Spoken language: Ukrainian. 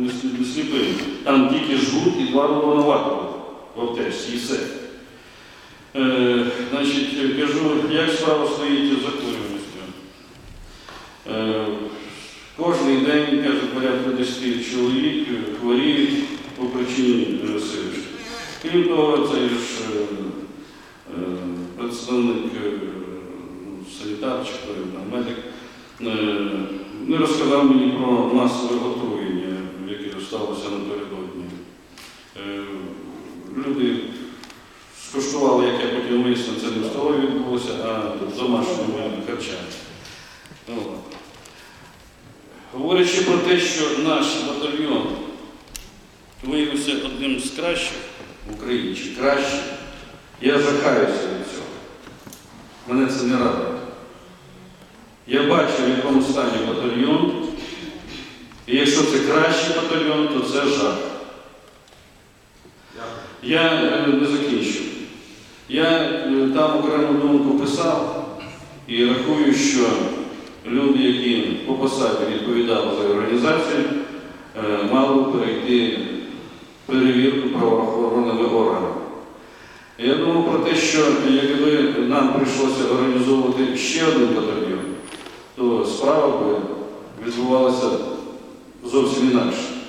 не слі- сліпий. Там тільки жгут і два рулона вату в аптечці і все. Е, значить, кажу, як справа стоїть із захворюваністю. Е, кожний день, каже, порядка 10 чоловік хворіють по причині е. Крім того, цей ж е, е, представник е, ну, санітар чи медик е, не розказав мені про масове яке сталося напередодні. Е, Люди скуштували, як я потім вияснив, це не в столові відбулося, а домашніми харчами. Ну, от. Говорячи про те, що наш батальйон виявився одним з кращих в Україні, чи кращих, я жахаюся від цього. Мене це не радує. Я бачу, в якому стані батальйон, якщо це кращий батальйон, то це жах. Я е, не закінчу. Я е, там окрему думку писав і рахую, що люди, які по посаді відповідали за організацію, е, мали перейти перевірку правоохоронними органами. Я думав про те, що якби нам прийшлося організовувати ще один батальйон, то справа би відбувалася os dos originais.